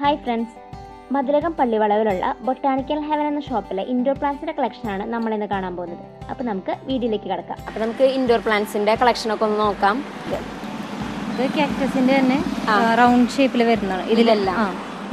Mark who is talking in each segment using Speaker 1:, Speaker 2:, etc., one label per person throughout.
Speaker 1: Hi friends Madhurakam പള്ളിവളവിലുള്ള botanical heaven എന്ന ഷോപ്പിലെ ഇൻഡോർ പ്ലാന്റ്സിന്റെ കളക്ഷനാണ് നമ്മൾ ഇന്ന് കാണാൻ പോകുന്നത്. അപ്പോൾ നമുക്ക് വീഡിയോയിലേക്ക് കിടക്കാം.
Speaker 2: അപ്പൊ നമുക്ക് ഇൻഡോർ പ്ലാന്റ്സിന്റെ കളക്ഷൻ ഒക്കെ ഒന്ന് നോക്കാം.
Speaker 3: ഇത് കാക്ടസിന്റെ തന്നെ റൗണ്ട് ഷേപ്പിൽ വരുന്നതാണ്. ഇതിലെല്ലാം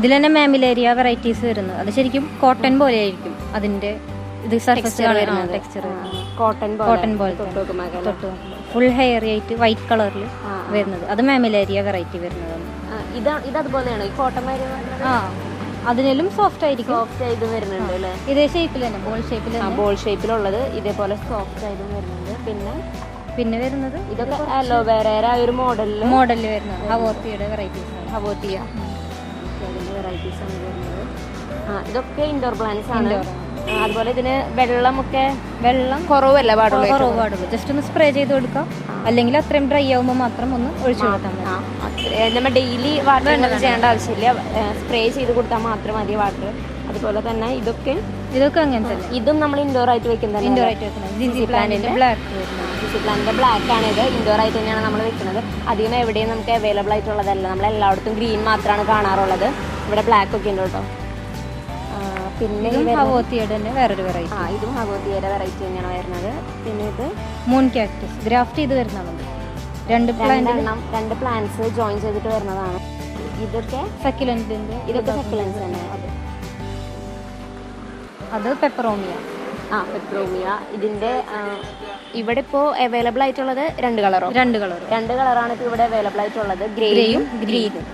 Speaker 3: ഇതിൽ തന്നെ മാമിലേരിയ വെറൈറ്റീസ് വരുന്നത് അത് ശരിക്കും കോട്ടൺ പോലെ ആയിരിക്കും അതിന്റെ ഇത് സർഫസ്
Speaker 2: വരുന്നത്.
Speaker 3: ടെക്സ്ചർ
Speaker 2: കോട്ടൺ
Speaker 3: കോട്ടൺ പോലെ
Speaker 2: തൊട്ട്?
Speaker 3: ഫുൾ ഹെയർ ആയിട്ട് വൈറ്റ് കളറിൽ. വരുന്നത്. അത് മാമിലേരിയ വെറൈറ്റി വരുന്നതാണ്.
Speaker 2: ഇത് ഇത് അതുപോലെയാണ് ഈ
Speaker 3: ആ അതിലും സോഫ്റ്റ് ആയിരിക്കും.
Speaker 2: സോഫ്റ്റ് ആയിട്ട് വരുന്നുണ്ട് അല്ലേ?
Speaker 3: ഇതേ ഷേപ്പിൽ തന്നെ ബോൾ ഷേപ്പിൽ
Speaker 2: ആ ബോൾ ഷേപ്പിലുള്ളത് ഇതേപോലെ സോഫ്റ്റ് ആയിട്ടും വരുന്നുണ്ട്. പിന്നെ?
Speaker 3: പിന്നെ വരുന്നത്
Speaker 2: ഇതൊക്കെ അലോവേര ഒരു മോഡലിൽ
Speaker 3: മോഡലിൽ വരുന്നത് ഹവോത്തിയുടെ വെറൈറ്റീസ്
Speaker 2: ഹവോത്തിയ അതിന്റെ വെറൈറ്റീസ് ആണ് വരുന്നത്. ആ ഇതൊക്കെ ഇൻഡോർ പ്ലാന്റ്സ് ആണ്. ആ, അതുപോലെ ഇതിന് വെള്ളമൊക്കെ
Speaker 3: വെള്ളം
Speaker 2: കുറവല്ല പാടുള്ളൂ
Speaker 3: കുറവ് പാടുള്ളൂ. ജസ്റ്റ് ഒന്ന് സ്പ്രേ ചെയ്ത് കൊടുക്കാം. അല്ലെങ്കിൽ അത്രയും ഡ്രൈ ആവുമ്പോൾ മാത്രം ഒന്ന് ഒഴിച്ചു കൊടുക്കാം
Speaker 2: ആ, നമ്മൾ ഡെയിലി വാട്ടർ ചെയ്യേണ്ട ആവശ്യമില്ല. സ്പ്രേ ചെയ്ത് കൊടുത്താൽ മാത്രം മതി വാട്ടർ അതുപോലെ തന്നെ ഇതൊക്കെ
Speaker 3: ഇതൊക്കെ അങ്ങനെ തന്നെ.
Speaker 2: ഇതും നമ്മൾ ഇൻഡോർ ആയിട്ട് വെക്കുന്നത്
Speaker 3: ഇൻഡോർ ആയിട്ട് വെക്കുന്നത്. പ്ലാന്റിന്റെ ബ്ലാക്ക്
Speaker 2: പ്ലാന്റിന്റെ ബ്ലാക്ക് ആണ് ഇത്. ഇൻഡോർ ആയിട്ട് തന്നെയാണ് നമ്മൾ വെക്കുന്നത്. അധികം എവിടെയും നമുക്ക് അവൈലബിൾ ആയിട്ടുള്ളതല്ല. നമ്മൾ എല്ലായിടത്തും ഗ്രീൻ മാത്രമാണ് കാണാറുള്ളത്. ഇവിടെ ബ്ലാക്ക് ഒക്കെ ഉണ്ട് കേട്ടോ. പിന്നെ
Speaker 3: ഹവോത്തിയുടെ തന്നെ വേറൊരു വെറൈറ്റി
Speaker 2: ആ ഇതും ഹവോത്തിയുടെ വെറൈറ്റി തന്നെയാണ് വരുന്നത്. പിന്നെ ഇത്
Speaker 3: മൂൺ കാക്ടസ് ഗ്രാഫ്റ്റ് ചെയ്ത് വരുന്നതാണ് രണ്ട്
Speaker 2: രണ്ടെണ്ണം രണ്ട് പ്ലാന്റ്സ് ജോയിൻ ചെയ്തിട്ട് വരുന്നതാണ്. ഇതൊക്കെ
Speaker 3: സക്കിലന്റിന്റെ
Speaker 2: ഇതൊക്കെ സക്കുലൻസ് തന്നെ.
Speaker 3: അത്. പെപ്പറോമിയ
Speaker 2: ആ പെപ്പറോമിയ ഇതിന്റെ ഇവിടെ ഇപ്പോ അവൈലബിൾ ആയിട്ടുള്ളത് രണ്ട് കളറോ
Speaker 3: രണ്ട് കളർ
Speaker 2: രണ്ട് കളറാണ് ഇപ്പോൾ ഇവിടെ അവൈലബിൾ ആയിട്ടുള്ളത്. ഗ്രേയും ഗ്രീനും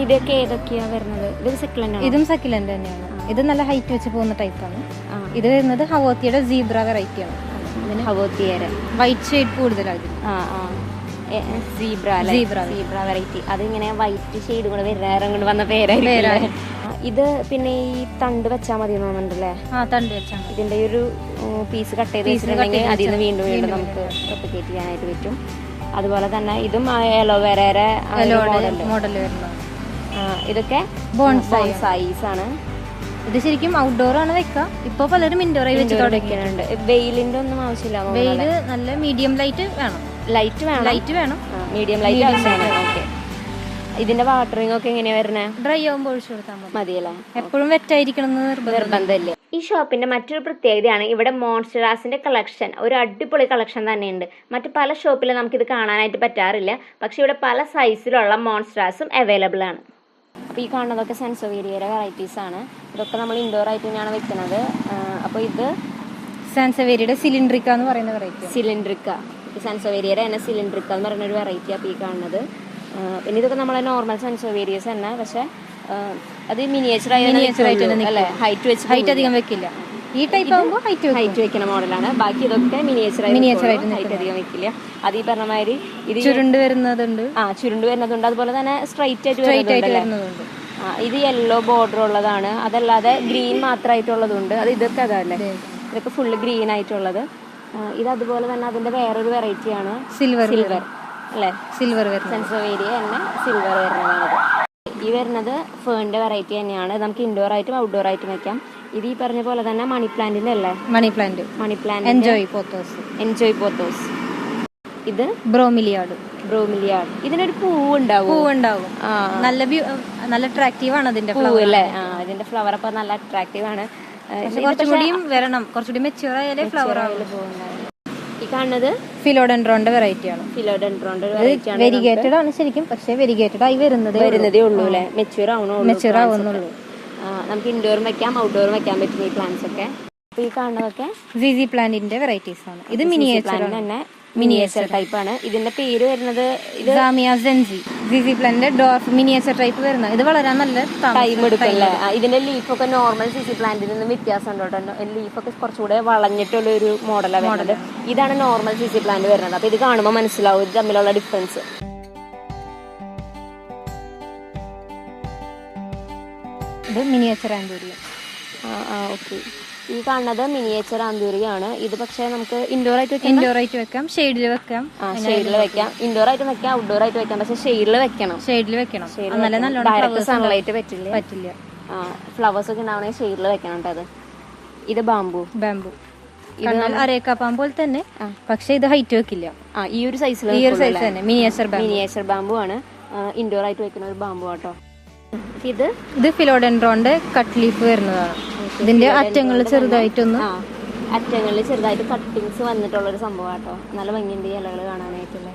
Speaker 2: അപ്പൊ ഇതൊക്കെ ഏതൊക്കെയാ വരുന്നത്? ഇത് സെക്കൻഡ്
Speaker 3: ഇതും സക്കിലന്റ് തന്നെയാണ്. ഇത് നല്ല ഹൈറ്റ് വെച്ച് പോകുന്ന ടൈപ്പാണ്. ഇത് വരുന്നത് ഹവോത്തിയുടെ സീബ്ര വെറൈറ്റി ആണ്.
Speaker 2: ഇതിന് ഹവോത്തിയേരെ
Speaker 3: വൈറ്റ് ഷെയ്ഡ് കൂടുതലാണ്
Speaker 2: ആ ആ. Zebra
Speaker 3: Zebra.
Speaker 2: സീബ്ര വെറൈറ്റി അതിങ്ങനെ വൈറ്റ് ഷെയ്ഡ് കൂടെ വരുന്ന കൊണ്ട് വന്ന പേരായിരിക്കും ഇത് പിന്നെ ഈ തണ്ട് വെച്ചാൽ മതി എന്ന് തോന്നുന്നുണ്ടല്ലേ?
Speaker 3: ആ തണ്ട് വെച്ചാണ്
Speaker 2: ഇതിന്റെ ഒരു പീസ് കട്ട് ചെയ്ത് വെച്ചിട്ടുണ്ടെങ്കിൽ അതിൽ നിന്ന് വീണ്ടും വീണ്ടും നമുക്ക് റെപ്ലിക്കേറ്റ് ചെയ്യാനായിട്ട് പറ്റും. അതുപോലെ തന്നെ ഇതും അലോവേരയുടെ
Speaker 3: മോഡൽ വരുന്നത്.
Speaker 2: ഇതൊക്കെ. സൈസ് ആണ്
Speaker 3: ഇത് ശരിക്കും ഔട്ട്ഡോർ ആണ് വെക്കുക. ഇപ്പൊ പലരും ഇൻഡോറായി വെച്ച്
Speaker 2: തുടക്കുന്നുണ്ട് വെയിലിന്റെ ഒന്നും ആവശ്യമില്ല
Speaker 3: വെയിൽ നല്ല മീഡിയം ലൈറ്റ് വേണം.
Speaker 2: ലൈറ്റ് വേണം.
Speaker 3: ലൈറ്റ് വേണം.
Speaker 2: മീഡിയം ലൈറ്റ് ആവശ്യമാണ്. ഓക്കെ ഇതിന്റെ വാട്ടറിംഗ് ഒക്കെ എങ്ങനെയാ വരണേ?
Speaker 3: ഡ്രൈ ആവുമ്പോൾ ഒഴിച്ചു കൊടുത്താൽ മതി.
Speaker 2: മതിയല്ലേ?
Speaker 3: എപ്പോഴും വെറ്റായിരിക്കണം ആയിരിക്കണം നിർബന്ധം
Speaker 2: നിർബന്ധമില്ലേ.
Speaker 1: ഈ ഷോപ്പിന്റെ മറ്റൊരു പ്രത്യേകതയാണ് ഇവിടെ മോൺസ്റ്ററാസിന്റെ കളക്ഷൻ ഒരു അടിപൊളി കളക്ഷൻ തന്നെയുണ്ട്. മറ്റു പല ഷോപ്പിലും നമുക്കിത് കാണാനായിട്ട് പറ്റാറില്ല. പക്ഷെ ഇവിടെ പല സൈസിലുള്ള മോൺസ്റ്ററാസും അവൈലബിൾ ആണ്.
Speaker 2: അപ്പോൾ ഈ കാണുന്നതൊക്കെ സെൻസോവേരിയയുടെ വെറൈറ്റീസ് ആണ്. ഇതൊക്കെ നമ്മൾ ഇൻഡോർ ആയിട്ട് തന്നെയാണ് വെക്കുന്നത്. അപ്പോൾ ഇത്
Speaker 3: സെൻസവേരിയുടെ സിലിണ്ടറിക്ക എന്ന് പറയുന്ന വെറൈറ്റി
Speaker 2: സിലിണ്ടറിക്ക സെൻസോവേരിയയുടെ തന്നെ സിലിണ്ടറിക്ക എന്ന് പറയുന്ന ഒരു വെറൈറ്റി അപ്പോൾ ഈ കാണുന്നത്. പിന്നെ ഇതൊക്കെ നമ്മളെ നോർമൽ സെൻസോവേരിയസ് തന്നെ. പക്ഷേ അത് മിനിയേച്ചർ
Speaker 3: ആയിട്ട്
Speaker 2: അല്ലേ? ഹൈറ്റ് വെച്ച്
Speaker 3: ഹൈറ്റ് അധികം വെക്കില്ല. ഈ ടൈപ്പ് ആകുമ്പോൾ ഹൈറ്റ്
Speaker 2: ഹൈറ്റ് വെക്കുന്ന മോഡലാണ് ബാക്കി ഇതൊക്കെ മിനിയേച്ചർ
Speaker 3: മിനിയേച്ചർ ആയിട്ട്
Speaker 2: ഹൈറ്റ് അധികം വെക്കില്ല അത് ഈ പറഞ്ഞ മാതിരി ഇത്
Speaker 3: ചുരുണ്ട് വരുന്നതുണ്ട്.
Speaker 2: ആ ചുരുണ്ട് വരുന്നതുണ്ട്. അതുപോലെ തന്നെ സ്ട്രൈറ്റ് ആയിട്ട്
Speaker 3: സ്ട്രൈറ്റ് ആയിട്ട് വരുന്നതുണ്ട്.
Speaker 2: ആ, ഇത് യെല്ലോ ബോർഡർ ഉള്ളതാണ്. അതല്ലാതെ ഗ്രീൻ മാത്രമായിട്ടുള്ളതുണ്ട് അത് ഇതൊക്കെ അതല്ലേ ഇതൊക്കെ ഫുള്ള് ഗ്രീൻ ആയിട്ടുള്ളത്. ഇത് അതുപോലെ തന്നെ അതിന്റെ വേറൊരു വെറൈറ്റി ആണ്.
Speaker 3: സിൽവർ
Speaker 2: സിൽവർ അല്ലേ?
Speaker 3: സിൽവർ സെൻസർ
Speaker 2: ഏരിയ തന്നെ സിൽവർ വരുന്നതാണ്. ഈ വരുന്നത് ഫേണിന്റെ വെറൈറ്റി തന്നെയാണ്. നമുക്ക് ഇൻഡോർ ആയിട്ടും ഔട്ട്ഡോർ ആയിട്ടും വെക്കാം. ഇത് ഈ പറഞ്ഞ പോലെ തന്നെ മണി പ്ലാന്റിന്റെ അല്ലേ?
Speaker 3: Money plant
Speaker 2: money plant
Speaker 3: enjoy pothos
Speaker 2: enjoy pothos ഇത്?
Speaker 3: ബ്രോമിലിയാട്
Speaker 2: ബ്രോമിലിയാട് ഇതിനൊരു പൂവ് ഉണ്ടാവും
Speaker 3: പൂവുണ്ടാവും.
Speaker 2: ആ.
Speaker 3: നല്ല വ്യൂ നല്ല അട്രാക്റ്റീവ് ആണ് അതിന്റെ
Speaker 2: പൂവ്
Speaker 3: ഫ്ലവർ
Speaker 2: അല്ലേ? ആ ഇതിന്റെ ഫ്ലവർ അപ്പൊ നല്ല അട്രാക്റ്റീവ് ആണ്. ആ, ഇത്
Speaker 3: പക്ഷെ കുറച്ചും കൂടിയും വരണം. കുറച്ചുകൂടി മെച്യൂർ ആയാലേ ഫ്ലവർ
Speaker 2: ആവുള്ളൂ. ഈ കാണുന്നത്?
Speaker 3: ഫിലോഡെൻഡ്രോന്റെ വെറൈറ്റി ആണ്.
Speaker 2: ഫിലോഡെൻഡ്രോന്റെ വെറൈറ്റി ആണ്
Speaker 3: വെരിഗേറ്റഡ് ആണ് ശരിക്കും. പക്ഷേ വെരിഗേറ്റഡ് ആയി വരുന്നത്
Speaker 2: വരുന്നതേ ഉള്ളൂ അല്ലെ? മെച്ചൂർ ആവണോ
Speaker 3: മെച്യൂർ ആവുന്നുള്ളൂ.
Speaker 2: നമുക്ക് ഇൻഡോറും വെക്കാം ഔട്ട്ഡോറും വെക്കാൻ പറ്റും ഈ പ്ലാന്റ്സ് ഒക്കെ. അപ്പൊ ഈ കാണുന്നതൊക്കെ
Speaker 3: സിസി പ്ലാന്റിന്റെ വെറൈറ്റീസ് ആണ്. ഇത് മിനിയേച്ചർ
Speaker 2: പ്ലാന്റ് തന്നെ മിനിയേച്ചർ ടൈപ്പ് ആണ്. ഇതിന്റെ പേര് വരുന്നത് ഇത്
Speaker 3: സിസി പ്ലാന്റിന്റെ ഡോർഫ് മിനിയേച്ചർ ടൈപ്പ് വരുന്നത് ഇത് വളരാൻ നല്ല
Speaker 2: ടൈം എടുക്കല്ലേ ഇതിന്റെ ലീഫൊക്കെ നോർമൽ സിസി സി പ്ലാന്റിൽ നിന്നും വ്യത്യാസം ഉണ്ട്? കേട്ടോ ലീഫൊക്കെ കുറച്ചുകൂടെ വളഞ്ഞിട്ടുള്ള ഒരു മോഡലാണ് വരുന്നത്. ഇതാണ് നോർമൽ സിസി സി പ്ലാന്റ് വരുന്നത്. അപ്പൊ ഇത് കാണുമ്പോൾ മനസ്സിലാവും ഇത് തമ്മിലുള്ള ഡിഫറൻസ്
Speaker 3: ഇത് മിനിയേച്ചർ ആന്തൂരിയം
Speaker 2: ആ ആ ഓക്കെ. ഈ കാണുന്നത് മിനിയേച്ചർ ആന്തൂരിയാണ് ഇത് പക്ഷേ നമുക്ക് ഇൻഡോർ ആയിട്ട് വെക്കാം?
Speaker 3: ഇൻഡോർ ആയിട്ട് വെക്കാം. ഷെയ്ഡിൽ വെക്കാം.
Speaker 2: ആ ഷെയ്ഡിൽ വെക്കാം. ഇൻഡോർ ആയിട്ട് വെക്കാം ഔട്ട്ഡോർ ആയിട്ട് വെക്കാം. പക്ഷേ ഷെയ്ഡിൽ വെക്കണം.
Speaker 3: ഷെയ്ഡിൽ വെക്കണം.
Speaker 2: ഡയറക്റ്റ് സൺലൈറ്റ് പറ്റില്ല?
Speaker 3: പറ്റില്ല.
Speaker 2: ആ ഫ്ലവേഴ്സ് ഒക്കെ ഉണ്ടാവണമെങ്കിൽ ഷെയ്ഡിൽ വെക്കണം കേട്ടോ അത്. ഇത്
Speaker 3: ബാംബു കണ്ടാൽ അരേക്കാപ്പാൻ പോലെ തന്നെ പക്ഷെ ഇത് ഹൈറ്റ് വെക്കില്ല.
Speaker 2: ആ ഈ ഒരു സൈസിൽ
Speaker 3: ഈ ഒരു സൈസ് തന്നെ. മിനിയേച്ചർ ബാംബു
Speaker 2: മിനിയേച്ചർ ബാമ്പു ആണ്. ഇൻഡോർ ആയിട്ട് വെക്കുന്ന ഒരു ബാമ്പു ആട്ടോ. ഇത്?
Speaker 3: ഇത് ഫിലോഡെൻഡ്രോന്റെ കട്ട് ലീഫ് വരുന്നതാണ്. ഇതിന്റെ അറ്റങ്ങൾ ചെറുതായിട്ടൊന്ന്
Speaker 2: അറ്റങ്ങളിൽ ചെറുതായിട്ട് കട്ടിങ്സ് വന്നിട്ടുള്ള ഒരു സംഭവം ആട്ടോ നല്ല ഭംഗിയുണ്ട് ഈ ഇലകൾ കാണാനായിട്ടുള്ള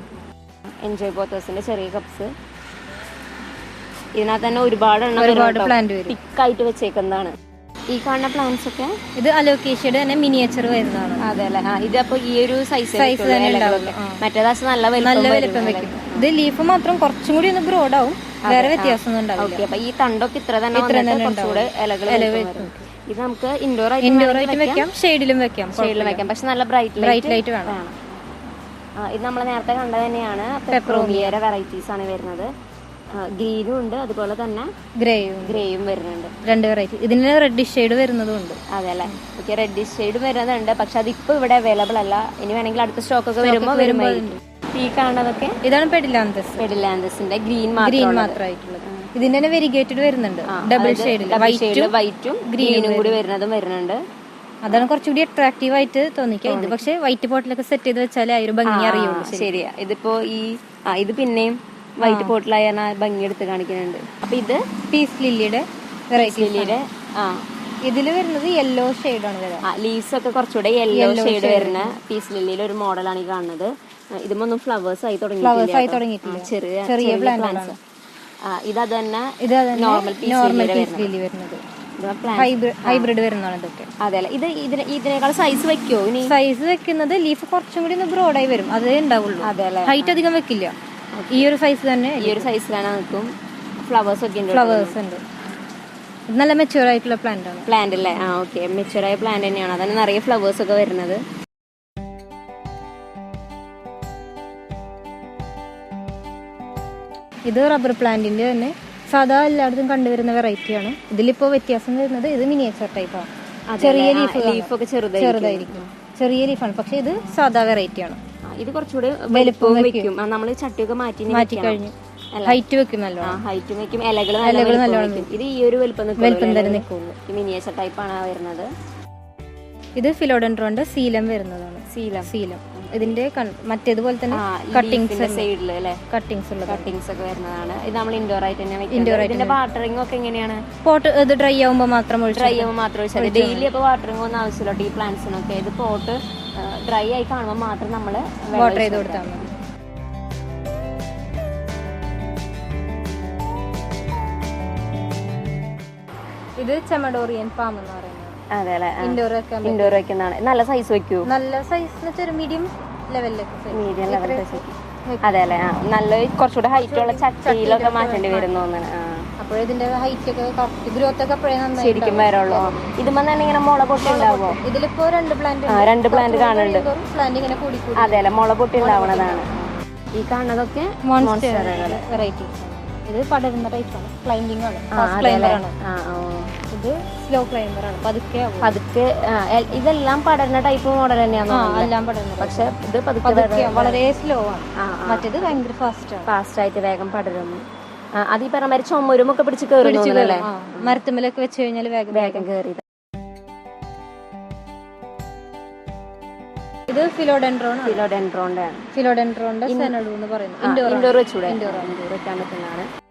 Speaker 2: എൻജോയ് പോത്തേഴ്സിന്റെ ചെറിയ കപ്സ് ഇതിനകത്ത് തന്നെ ഒരുപാട്
Speaker 3: ഒരുപാട് പ്ലാന്റ്
Speaker 2: തിക്കായിട്ട് വെച്ചേക്കുന്നതാണ്. ഈ കാണുന്ന പ്ലാന്റ്സ് ഒക്കെ?
Speaker 3: ഇത് അലോക്കേഷ്യയുടെ തന്നെ മിനിയേച്ചർ വരുന്നതാണ്.
Speaker 2: അതെ അല്ലേ? ഇതപ്പോ ഇത് അപ്പൊ ഈ ഒരു സൈസ്
Speaker 3: സൈസ് തന്നെ.
Speaker 2: മറ്റേതാശ നല്ല
Speaker 3: നല്ല
Speaker 2: വലിപ്പം
Speaker 3: വെക്കും. ഇത് ലീഫ് മാത്രം കുറച്ചും കൂടി ഒന്ന് ബ്രോഡ് ആവും. വേറെ വ്യത്യാസം ഉണ്ടാവില്ല.
Speaker 2: ഓക്കെ അപ്പൊ ഈ തണ്ടൊക്കെ ഇത്ര തന്നെ ഇത്ര കുറച്ചുകൂടെ ഇലകൾ ഇത് നമുക്ക് ഇൻഡോർ ആയിട്ട്
Speaker 3: ഇൻഡോർ ആയിട്ട് വെക്കാം. ഷെയ്ഡിലും വെക്കാം
Speaker 2: ഷെയ്ഡിലും വെക്കാം. പക്ഷെ നല്ല ബ്രൈറ്റ്
Speaker 3: ബ്രൈറ്റ് ലൈറ്റ് വേണം.
Speaker 2: വേണം. ഇത് നമ്മൾ നേരത്തെ കണ്ടത് തന്നെയാണ് പെപ്രോമിയയുടെ വെറൈറ്റീസ് ആണ് വരുന്നത്. ഗ്രീനും ഉണ്ട് അതുപോലെ തന്നെ
Speaker 3: ഗ്രേയും
Speaker 2: ഗ്രേയും വരുന്നുണ്ട്.
Speaker 3: രണ്ട് വെറൈറ്റി ഇതിന് റെഡ് ഷെയ്ഡ് വരുന്നതും ഉണ്ട്.
Speaker 2: അതെ അല്ലേ? ഓക്കെ റെഡ് ഷെയ്ഡ് വരുന്നുണ്ട് പക്ഷെ അതിപ്പോ ഇവിടെ അവൈലബിൾ അല്ല. ഇനി വേണമെങ്കിൽ അടുത്ത സ്റ്റോക്ക് ഒക്കെ വരുമ്പോൾ വരുമ്പോൾ ഈ കാണുന്നതൊക്കെ
Speaker 3: ഇതാണ് പെഡിലാന്തസ്
Speaker 2: പെഡിലാന്തസിന്റെ ഗ്രീൻ
Speaker 3: ഗ്രീൻ
Speaker 2: മാത്രം
Speaker 3: മാത്രമായിട്ടുള്ളത്. ഇതിന്റെ തന്നെ വെരിഗേറ്റഡ് വരുന്നുണ്ട്. ഡബിൾ
Speaker 2: ഷെയ്ഡ് വൈറ്റും ഗ്രീനും കൂടി വരുന്നതും വരുന്നുണ്ട്.
Speaker 3: അതാണ് കുറച്ചുകൂടി അട്രാക്റ്റീവ് ആയിട്ട് തോന്നിക്കുക. ഇത് പക്ഷെ വൈറ്റ് പോട്ടിലൊക്കെ സെറ്റ് ചെയ്ത് വെച്ചാലേ ആ ഒരു ഭംഗി അറിയുള്ളൂ.
Speaker 2: ശരിയാ. ഇതിപ്പോ ഈ ഇത് പിന്നെയും വൈറ്റ് പോട്ടിലായ ഭംഗി എടുത്ത് കാണിക്കുന്നുണ്ട്. അപ്പൊ ഇത്
Speaker 3: പീസ് ലില്ലിയുടെ വെറൈറ്റി
Speaker 2: ലില്ലിയുടെ ആ.
Speaker 3: ഇതിൽ വരുന്നത് യെല്ലോ
Speaker 2: ആ ലീവ്സ് ഒക്കെ കുറച്ചുകൂടെ യെല്ലോ ഷെയ്ഡ് വരുന്ന പീസ് ലില്ലിയിലെ ഒരു മോഡലാണ് ഈ കാണുന്നത്. ഇതുമൊന്നും ഫ്ലവേഴ്സ് ആയി
Speaker 3: ഫ്ലവേഴ്സ് ആയി
Speaker 2: തുടങ്ങിയിട്ടില്ല. ചെറിയ
Speaker 3: ചെറിയ
Speaker 2: പ്ലാന്റ്സ് ഇത് അത് തന്നെ
Speaker 3: ഇത്
Speaker 2: normal peace
Speaker 3: normal peace lily വരുന്നത്. ഹൈബ്രിഡ് വരുന്നതാണ് ഇതൊക്കെ.
Speaker 2: അതെ ഇത് ഇതിന് ഇതിനേക്കാൾ സൈസ് വെക്കോ ഇനി?
Speaker 3: സൈസ് വെക്കുന്നത് ലീഫ് കുറച്ചും കൂടി ഒന്ന് ബ്രോഡായി വരും. അതേ ഉണ്ടാവുള്ളൂ. ഹൈറ്റ് അധികം വെക്കില്ല. ഈ ഒരു സൈസ് തന്നെ
Speaker 2: ഈ ഒരു സൈസിലാണ് നിൽക്കും. ഫ്ലവേഴ്സ് ഒക്കെ
Speaker 3: ഫ്ലവേഴ്സ് ഉണ്ട്. നല്ല മെച്ചുവർ ആയിട്ടുള്ള പ്ലാന്റ് ആണ്.
Speaker 2: പ്ലാന്റ് അല്ലേ? ആ ഓക്കെ. മെച്ചുവറായ പ്ലാന്റ് തന്നെയാണ്. അതന്നെ നിറയെ ഫ്ലവേഴ്സ് ഒക്കെ വരുന്നത്.
Speaker 3: ഇത് റബ്ബർ പ്ലാന്റിന്റെ തന്നെ സാധാ എല്ലായിടത്തും കണ്ടുവരുന്ന വെറൈറ്റി ആണ്. ഇതിലിപ്പോ വ്യത്യാസം വരുന്നത് ഇത് മിനിയേച്ചർ ടൈപ്പാണ് ചെറിയ ലീഫ് ചെറുതായിരിക്കും. ചെറിയ ലീഫാണ് പക്ഷെ ഇത് സാധാ വെറൈറ്റി ആണ്.
Speaker 2: ഇത് കുറച്ചുകൂടി വലുപ്പം വെക്കും. നമ്മൾ ചട്ടിയൊക്കെ മാറ്റി
Speaker 3: മാറ്റി കഴിഞ്ഞു. ഹൈറ്റ് വെക്കും നല്ലോണം.
Speaker 2: ഹൈറ്റ് വെക്കും. ഇലകൾ ഇലകൾ നല്ലോണം ഇത് ഈ ഒരു വലുപ്പം
Speaker 3: വലുപ്പം തന്നെ. നിൽക്കുള്ളൂ
Speaker 2: മിനിയേച്ചർ ടൈപ്പാണ് വരുന്നത്.
Speaker 3: ഇത് ഫിലോഡൻഡ്രോന്റെ സീലം വരുന്നതാണ്.
Speaker 2: സീലം
Speaker 3: സീലം ഇതിന്റെ മറ്റേതുപോലെ തന്നെ കട്ടിങ്സ്
Speaker 2: സൈഡിൽ അല്ലേ?
Speaker 3: കട്ടിങ്സ് ഉള്ള
Speaker 2: കട്ടിങ്സ് ഒക്കെ വരുന്നതാണ്. ഇത് നമ്മൾ ഇൻഡോർ ആയിട്ട് തന്നെ ഇൻഡോർ ആയിട്ട് വാട്ടറിംഗ് ഒക്കെ എങ്ങനെയാണ്?
Speaker 3: പോട്ട് ഇത് ഡ്രൈ ആവുമ്പോൾ മാത്രം
Speaker 2: ഡ്രൈ ആവുമ്പോൾ മാത്രം ഒഴിച്ചാൽ ഡെയിലി അപ്പോൾ വാട്ടറിംഗ് ഒന്നും ആവശ്യമില്ല ഈ പ്ലാന്റ്സിനൊക്കെ ഇത് പോട്ട് ഡ്രൈ ആയി കാണുമ്പോൾ മാത്രം നമ്മൾ
Speaker 3: വാട്ടർ ചെയ്ത് കൊടുത്താൽ മതി ഇത് ചെമഡോറിയൻ പാം എന്ന് പറയുന്നത്.
Speaker 2: അതെ അല്ലേ?
Speaker 3: ഇൻഡോർ വെക്കാൻ
Speaker 2: ഇൻഡോർ വെക്കുന്നതാണ്. നല്ല സൈസ് വെക്കൂ.
Speaker 3: നല്ല സൈസ് എന്ന് വെച്ചാൽ മീഡിയം
Speaker 2: മീഡിയം ലെവൽ അതെ അല്ലേ? നല്ല കുറച്ചുകൂടെ ഹൈറ്റ് ഉള്ള ചട്ടിയിലൊക്കെ മാറ്റേണ്ടി വരുന്നു തോന്നുന്നു
Speaker 3: ഇതിന്റെ ഹൈറ്റ് ഒക്കെ കറക്റ്റ് ഗ്രോത്ത് ഒക്കെ അപ്പോഴേ നന്നായി
Speaker 2: ശരിക്കും വരുള്ളൂ ഇതുമ്പോ തന്നെ ഇങ്ങനെ മുള പൊട്ടി ഉണ്ടാവോ
Speaker 3: ഇതിലിപ്പോ രണ്ട് പ്ലാന്റ്
Speaker 2: രണ്ട് പ്ലാന്റ് കാണുന്നുണ്ട്.
Speaker 3: പ്ലാന്റ് ഇങ്ങനെ കൂടി
Speaker 2: അതെ അല്ലെ മുള പൊട്ടി ഉണ്ടാവണതാണ്. ഈ കാണുന്നതൊക്കെ
Speaker 3: വെറൈറ്റീസ് ഇത് പടരുന്ന ടൈപ്പാണ് ക്ലൈമ്പിംഗ് ആണ്. ഇത് സ്ലോ ക്ലൈമർ ആണ്. പതുക്കെ.
Speaker 2: പതുക്കെ ഇതെല്ലാം പടരുന്ന ടൈപ്പ് മോഡൽ തന്നെയാണ്
Speaker 3: എല്ലാം പടരുന്നത്
Speaker 2: പക്ഷെ ഇത് പതുക്കെ
Speaker 3: വളരെ സ്ലോ ആണ്. മറ്റേത് ഭയങ്കര ഫാസ്റ്റ് ആണ്.
Speaker 2: ഫാസ്റ്റ് ആയിട്ട് വേഗം പടരുന്നു. അത് ഈ പറഞ്ഞ മാതിരി ചുമരുമൊക്കെ പിടിച്ച്
Speaker 3: കയറി മരത്തുമ്മലൊക്കെ വെച്ച് കഴിഞ്ഞാൽ വേഗം
Speaker 2: വേഗം കയറി
Speaker 3: ഇത് ഫിലോഡെൻഡ്രോൺ
Speaker 2: ഫിലോഡെൻഡ്രോന്റെ ആണ്
Speaker 3: സെനഡു എന്ന് പറയുന്നത്. Indoor
Speaker 2: indoor വെച്ചൂടെ? ഇൻഡോർ ആ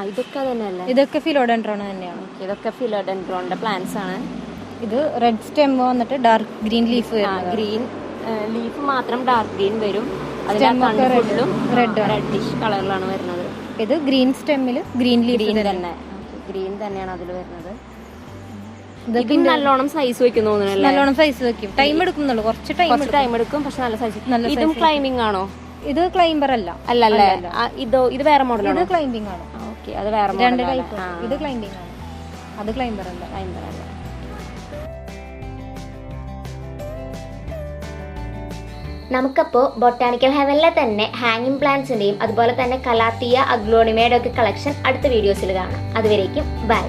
Speaker 2: ഇതൊക്കെ തന്നെയല്ലേ
Speaker 3: ഇതൊക്കെ ഫിലോഡെൻഡ്രോൺ തന്നെയാണ്.
Speaker 2: ഇതൊക്കെ ഫിലോഡെൻഡ്രോണിന്റെ പ്ലാന്റ്സ് ആണ്.
Speaker 3: ഇത് റെഡ് സ്റ്റെം വന്നിട്ട് dark green leaf
Speaker 2: green leaf മാത്രം ഡാർക്ക് ഗ്രീൻ വരും. റെഡ് റെഡിഷ് കളറിലാണ് വരുന്നത്.
Speaker 3: ഇത് ഗ്രീൻ സ്റ്റെമ്മിൽ ഗ്രീൻ ലീഫ്
Speaker 2: ഗ്രീൻ തന്നെ. ഗ്രീൻ തന്നെയാണ് അതിൽ വരുന്നത്. നല്ലോണം സൈസ് വെക്കുന്നു തോന്നുന്നല്ലേ
Speaker 3: നല്ലോണം സൈസ് വെക്കും. ടൈം എടുക്കുന്നുള്ളൂ. കുറച്ച് ടൈം
Speaker 2: ടൈം എടുക്കും. പക്ഷെ നല്ല സൈസ് ഇതും ക്ലൈമ്പിംഗ് ആണോ?
Speaker 3: ഇത് ക്ലൈംബർ അല്ല.
Speaker 2: അല്ല അല്ലേ. ഇതോ ഇത് വേറെ മോഡലാണ്
Speaker 3: ഇത് ക്ലൈംബിംഗ് ആണ്.
Speaker 2: ഓക്കെ അത് വേറെ
Speaker 3: രണ്ട് ടൈപ്പ് ഇത് ക്ലൈംബിംഗ് ആണ്. അത് ക്ലൈംബർ അല്ല.
Speaker 1: നമുക്കപ്പോൾ ബൊട്ടാണിക്കൽ ഹെവനിലെ തന്നെ ഹാങ്ങിങ് പ്ലാന്റ്സിന്റെയും അതുപോലെ തന്നെ കലാത്തിയ അഗ്ലോണിമയുടെ ഒക്കെ കളക്ഷൻ അടുത്ത വീഡിയോസിൽ കാണാം. അതുവരേക്കും ബൈ